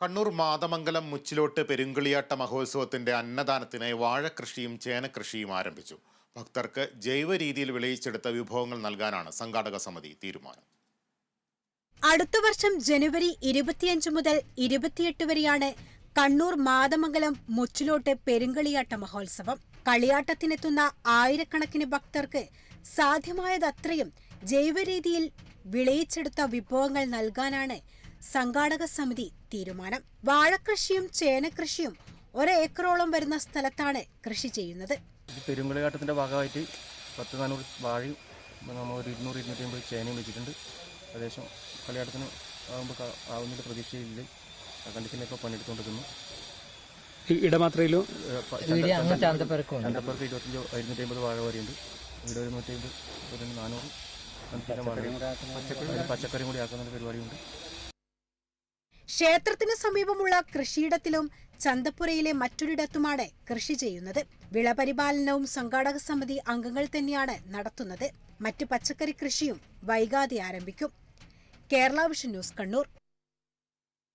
കണ്ണൂർ മാതമംഗലം മുച്ചിലോട്ട് പെരുങ്കളിയാട്ട മഹോത്സവത്തിന്റെ അന്നദാനത്തിനായി വാഴക്കൃഷിയും ചേനക്കൃഷിയും ആരംഭിച്ചു. ഭക്തർക്ക് ജൈവ രീതിയിൽ വിളയിച്ചെടുത്ത വിഭവങ്ങൾ നൽകാനാണ് സംഘാടക സമിതി തീരുമാനം. അടുത്ത വർഷം ജനുവരി ഇരുപത്തിയഞ്ച് മുതൽ ഇരുപത്തിയെട്ട് വരെയാണ് കണ്ണൂർ മാതമംഗലം മുച്ചിലോട്ട് പെരുങ്കളിയാട്ട മഹോത്സവം. കളിയാട്ടത്തിനെത്തുന്ന ആയിരക്കണക്കിന് ഭക്തർക്ക് സാധ്യമായതത്രയും ജൈവരീതിയിൽ വിളയിച്ചെടുത്ത വിഭവങ്ങൾ നൽകാനാണ് സംഘാടക സമിതി തീരുമാനം. വാഴക്കൃഷിയും ചേനക്കൃഷിയും ഒരേക്കറോളം വരുന്ന സ്ഥലത്താണ് കൃഷി ചെയ്യുന്നത്. പെരുങ്കളിയാട്ടത്തിന്റെ ഭാഗമായിട്ട് പത്ത് നാനൂറ് വാഴയും നമ്മൾ ഒരു ഇരുന്നൂറ് ഇരുന്നൂറ്റി അമ്പത് ചേനയും വെച്ചിട്ടുണ്ട്. ഏകദേശം കളിയാട്ടത്തിന് ആകുമ്പോൾ ആവുന്നതിന്റെ പ്രതീക്ഷയില്ല? ഇപ്പോൾ പണിയെടുത്തുകൊണ്ടിരിക്കുന്നു. ഈ ഇടമാത്രയിലും ചന്തപ്പുറത്ത് ഇരുപത്തഞ്ചോ ഇരുന്നൂറ്റി അമ്പത് വാഴ വരെയുണ്ട്. ഇവിടെ ഒരു നൂറ്റി അമ്പത് ഒരു നാനൂറ് പച്ചക്കറിയും കൂടി ആക്കുന്ന പരിപാടിയുണ്ട്. ക്ഷേത്രത്തിന് സമീപമുള്ള കൃഷിയിടത്തിലും ചന്തപ്പുരയിലെ മറ്റൊരിടത്തുമാണ് കൃഷി ചെയ്യുന്നത്. വിളപരിപാലനവും സംഘാടക സമിതി അംഗങ്ങൾ തന്നെയാണ് നടത്തുന്നത്. മറ്റ് പച്ചക്കറി കൃഷിയും വൈകാതെ ആരംഭിക്കും. Kerala vision news Kannur.